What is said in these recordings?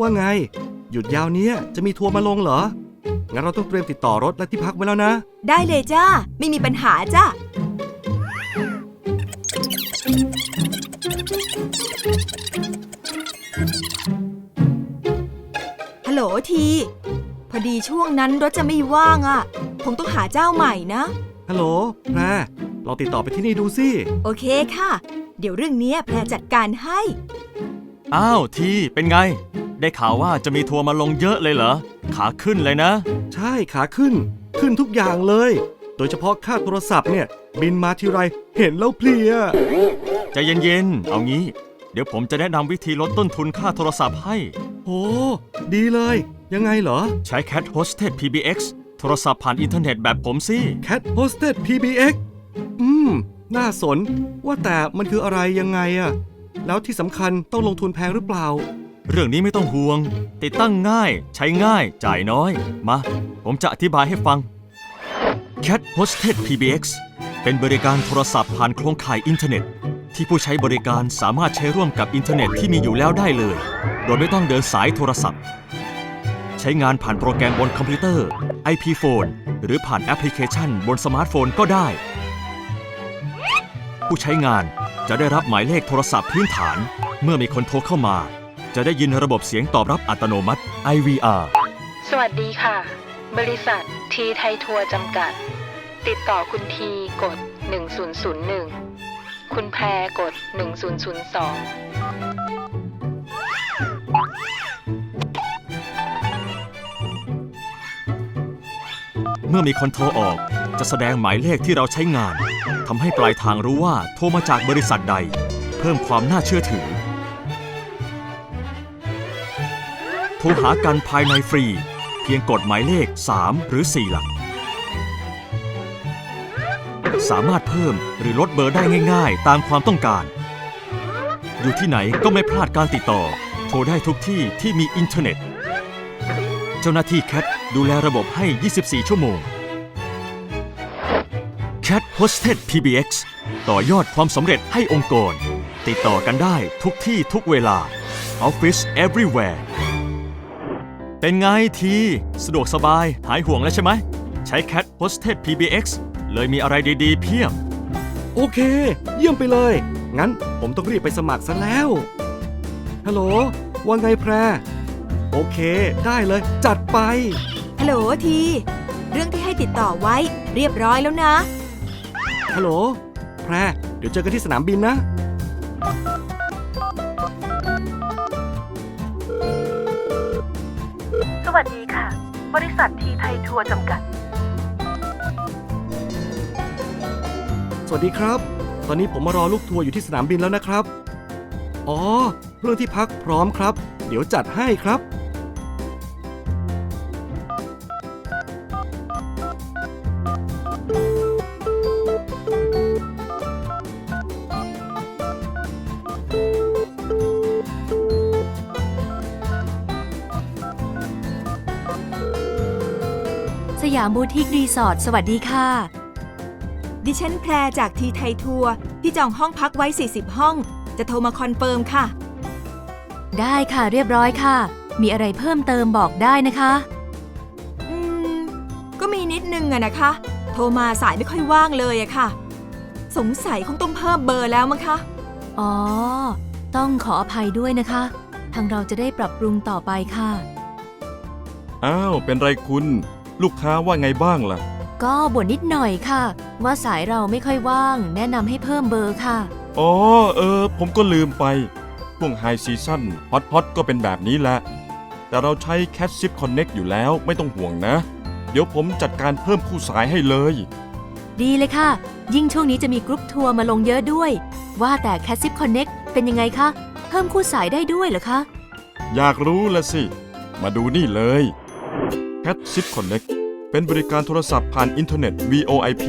ว่าไง หยุดยาวเนี้ยจะมีทัวร์มาลงเหรอ งั้นเราต้องเตรียมติดต่อรถและที่พักไว้แล้วนะ ได้เลยจ้า ไม่มีปัญหาจ้าฮัลโหลที พอดีช่วงนั้นรถจะไม่ว่างอะ่ะ คงต้องหาเจ้าใหม่นะ ฮัลโหลแพรลองติดต่อไปที่นี่ดูสิ โอเคค่ะ เดี๋ยวเรื่องเนี้ยแพรจัดการให้ อ้าวทีเป็นไง ได้ข่าวว่าจะมีทัวร์มาลงเยอะเลยเหรอ ขาขึ้นเลยนะ ใช่ขาขึ้น ขึ้นทุกอย่างเลย โดยเฉพาะค่าโทรศัพท์เนี่ย บินมาทีไรเห็นแล้วเพลียใจเย็นๆ เอางี้ เดี๋ยวผมจะแนะนำวิธีลดต้นทุนค่าโทรศัพท์ให้ โอ้ดีเลย ยังไงเหรอ ใช้ Cat Hosted PBX โทรศัพท์ผ่านอินเทอร์เน็ตแบบผมสิ Cat Hosted PBX อืม น่าสน ว่าแต่มันคืออะไรยังไงอะแล้วที่สำคัญต้องลงทุนแพงหรือเปล่า เรื่องนี้ไม่ต้องห่วง ติดตั้งง่าย ใช้ง่าย จ่ายน้อย มา ผมจะอธิบายให้ฟัง Cat Hosted PBX เป็นบริการโทรศัพท์ผ่านโครงข่ายอินเทอร์เน็ต ที่ผู้ใช้บริการสามารถใช้ร่วมกับอินเทอร์เน็ตที่มีอยู่แล้วได้เลย โดยไม่ต้องเดินสายโทรศัพท์ ใช้งานผ่านโปรแกรมบนคอมพิวเตอร์ IP Phone หรือผ่านแอปพลิเคชันบนสมาร์ทโฟนก็ได้ ผู้ใช้งานจะได้รับหมายเลขโทรศัพท์พื้นฐาน เมื่อมีคนโทรเข้ามา จะได้ยินระบบเสียงตอบรับอัตโนมัติ IVR สวัสดีค่ะ บริษัททีไทยทัวร์จำกัด ติดต่อคุณทีกด 1001 คุณแพรกด 1002 เมื่อมีคนโทรออกจะแสดงหมายเลขที่เราใช้งานทำให้ปลายทางรู้ว่าโทรมาจากบริษัทใด เพิ่มความน่าเชื่อถือ โทรหากันภายในฟรี เพียงกดหมายเลข 3 หรือ 4 หลัก สามารถเพิ่มหรือลดเบอร์ได้ง่ายๆ ตามความต้องการ อยู่ที่ไหนก็ไม่พลาดการติดต่อ โทรได้ทุกที่ที่มีอินเทอร์เน็ต เจ้าหน้าที่แคทดูแลระบบให้ 24 ชั่วโมง Cat Hosted PBX ต่อยอดความสำเร็จให้องค์กร ติดต่อกันได้ทุกที่ทุกเวลา Office Everywhere เป็นไงทีสะดวกสบายหายห่วงแล้วใช่ไหม ใช้ Cat Hosted PBX เลยมีอะไรดีๆ เพียบ โอเค เยี่ยมไปเลย งั้นผมต้องรีบไปสมัครซะแล้ว ฮัลโหล ว่าไงแพร โอเค ได้เลย จัดไป ฮัลโหลที เรื่องที่ให้ติดต่อไว้เรียบร้อยแล้วนะ ฮัลโหล แพร เดี๋ยวเจอกันที่สนามบินนะ วัสดีค่ะ บริษัททีไทยทัวร์จำกัด สวัสดีครับ ตอนนี้ผมมารอลูกทัวร์อยู่ที่สนามบินแล้วนะครับ อ๋อ เรื่องที่พักพร้อมครับ เดี๋ยวจัดให้ครับ ยามบูติกรีสอร์ทสวัสดีค่ะ ดิฉันแพรจากทีไทยทัวร์ที่จองห้องพักไว้ 40 ห้อง จะโทรมาคอนเฟิร์มค่ะ ได้ค่ะเรียบร้อยค่ะ มีอะไรเพิ่มเติมบอกได้นะคะ อืม ก็มีนิดนึงอะนะคะ โทรมาสายไม่ค่อยว่างเลยอะค่ะ สงสัยคงต้องเพิ่มเบอร์แล้วมั้งคะ อ๋อ ต้องขออภัยด้วยนะคะ ทางเราจะได้ปรับปรุงต่อไปค่ะ อ้าว เป็นไรคุณ ลูกค้าว่าไงบ้างล่ะ ก็บ่นนิดหน่อยค่ะ ว่าสายเราไม่ค่อยว่าง แนะนำให้เพิ่มเบอร์ค่ะ อ๋อ เออ ผมก็ลืมไปช่วงไฮซีซั่นฮอตฮอตก็เป็นแบบนี้แหละ แต่เราใช้ Cat Zip Connect อยู่แล้วไม่ต้องห่วงนะ เดี๋ยวผมจัดการเพิ่มคู่สายให้เลย ดีเลยค่ะ ยิ่งช่วงนี้จะมีกรุ๊ปทัวร์มาลงเยอะด้วย ว่าแต่ c a s i p Connect เป็นยังไงคะ เพิ่มคู่สายได้ด้วยเหรอคะ อยากรู้ละสิ มาดูนี่เลย Cat Zip Connect เป็นบริการโทรศัพท์ผ่านอินเทอร์เน็ต VoIP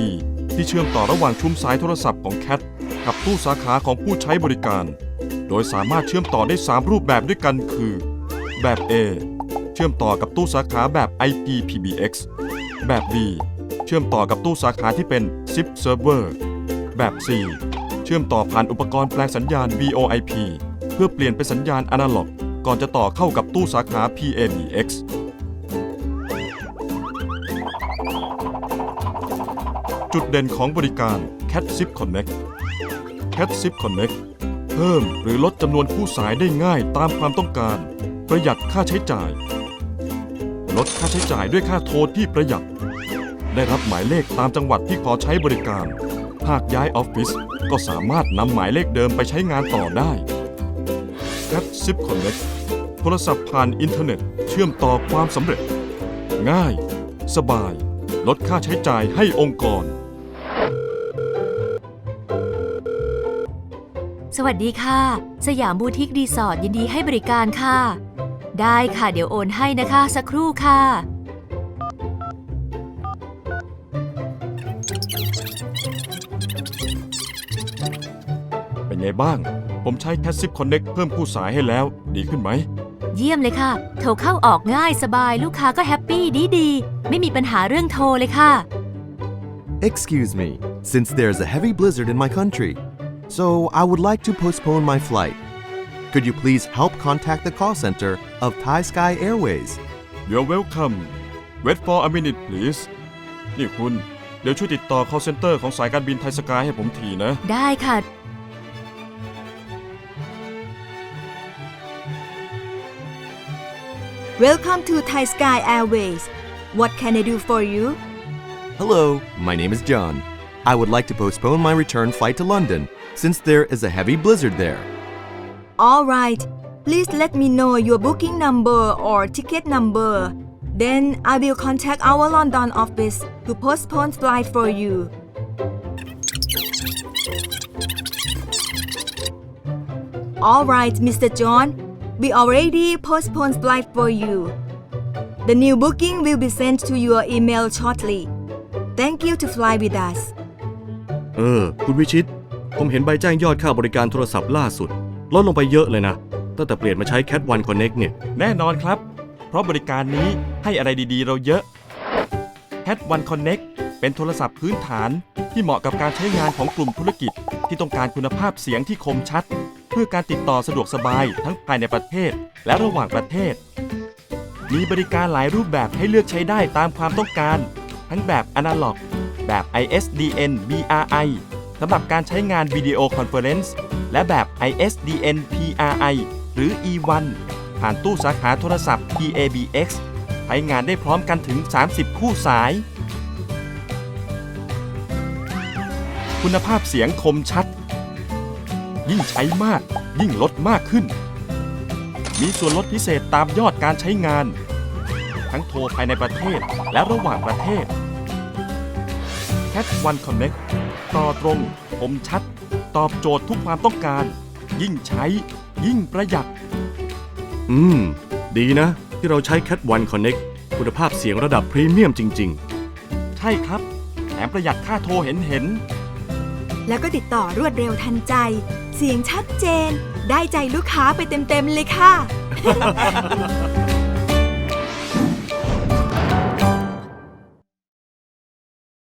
ที่เชื่อมต่อระหว่างชุมสายโทรศัพท์ของ Cat กับตู้สาขาของผู้ใช้บริการ โดยสามารถเชื่อมต่อได้ 3 รูปแบบด้วยกันคือ แบบ A เชื่อมต่อกับตู้สาขาแบบ IP-PBX แบบ B เชื่อมต่อกับตู้สาขาที่เป็น SIP Server แบบ C เชื่อมต่อผ่านอุปกรณ์แปลงสัญญาณ VoIP เพื่อเปลี่ยนเป็นสัญญาณอนาล็อก ก่อนจะต่อเข้ากับตู้สาขา PABX จุดเด่นของบริการ Cat Zip Connect Cat Zip Connect เพิ่มหรือลดจำนวนคู่สายได้ง่ายตามความต้องการ ประหยัดค่าใช้จ่าย ลดค่าใช้จ่ายด้วยค่าโทรที่ประหยัด ได้รับหมายเลขตามจังหวัดที่ขอใช้บริการ หากย้ายออฟฟิศก็สามารถนำหมายเลขเดิมไปใช้งานต่อได้ Cat Zip Connect โทรศัพท์ผ่านอินเทอร์เน็ต เชื่อมต่อความสำเร็จ ง่าย สบาย ลดค่าใช้จ่ายให้องค์กร สวัสดีค่ะ สยามบูติกรีสอร์ทยินดีให้บริการค่ะ ได้ค่ะเดี๋ยวโอนให้นะคะสักครู่ค่ะ เป็นไงบ้าง ผมใช้ Cat Zip Connect เพิ่มคู่สายให้แล้ว ดีขึ้นไหม เยี่ยมเลยค่ะ โทรเข้าออกง่ายสบายลูกค้าก็แฮปปี้ดีดีๆไม่มีปัญหาเรื่องโทรเลยค่ะ Excuse me, since there's a heavy blizzard in my country, so I would like to postpone my flight. Could you please help contact the call center of Thai Sky Airways? You're welcome Wait for a minute please นี่คุณ เดี๋ยวช่วยติดต่อ call center ของสายการบินไทยสกายให้ผมทีนะ ได้ค่ะ Welcome to Thai Sky Airways What can I do for you Hello, my name is John. I would like to postpone my return flight to London since there is a heavy blizzard there. All right Please let me know your booking number or ticket number Then I will contact our London office to postpone flight for you All right, Mr. John. We already postponed flight for you. The new booking will be sent to your email shortly. Thank you to fly with us. เออ คุณวิชิต ผมเห็นใบแจ้งยอดค่าบริการโทรศัพท์ล่าสุด ลดลงไปเยอะเลยนะ ตั้งแต่เปลี่ยนมาใช้ Cat One Connect เนี่ย แน่นอนครับ เพราะบริการนี้ให้อะไรดีๆ เราเยอะ Cat One Connect เป็นโทรศัพท์พื้นฐานที่เหมาะกับการใช้งานของกลุ่มธุรกิจ ที่ต้องการคุณภาพเสียงที่คมชัด เพื่อการติดต่อสะดวกสบายทั้งภายในประเทศ และระหว่างประเทศ มีบริการหลายรูปแบบให้เลือกใช้ได้ตามความต้องการ ทั้งแบบอนาล็อก แบบ ISDN BRI สำหรับการใช้งานวิดีโอคอนเฟอเรนซ์และแบบ ISDN PRI หรือ E1 ผ่านตู้สาขาโทรศัพท์ PABX ใช้งานได้พร้อมกันถึง 30 คู่สาย คุณภาพเสียงคมชัด ยิ่งใช้มาก ยิ่งลดมากขึ้น มีส่วนลดพิเศษตามยอดการใช้งาน ทั้งโทรภายในประเทศและระหว่างประเทศ Cat One Connect ต่อตรงคมชัด ตอบโจทย์ทุกความต้องการ ยิ่งใช้ ยิ่งประหยัด อืม ดีนะ ที่เราใช้ Cat One Connect คุณภาพเสียงระดับพรีเมียมจริง ๆ ใช่ครับ แถมประหยัดค่าโทรเห็นเห็น แล้วก็ติดต่อรวดเร็วทันใจ เสียงชัดเจน ได้ใจลูกค้าไปเต็ม ๆ เลยค่ะ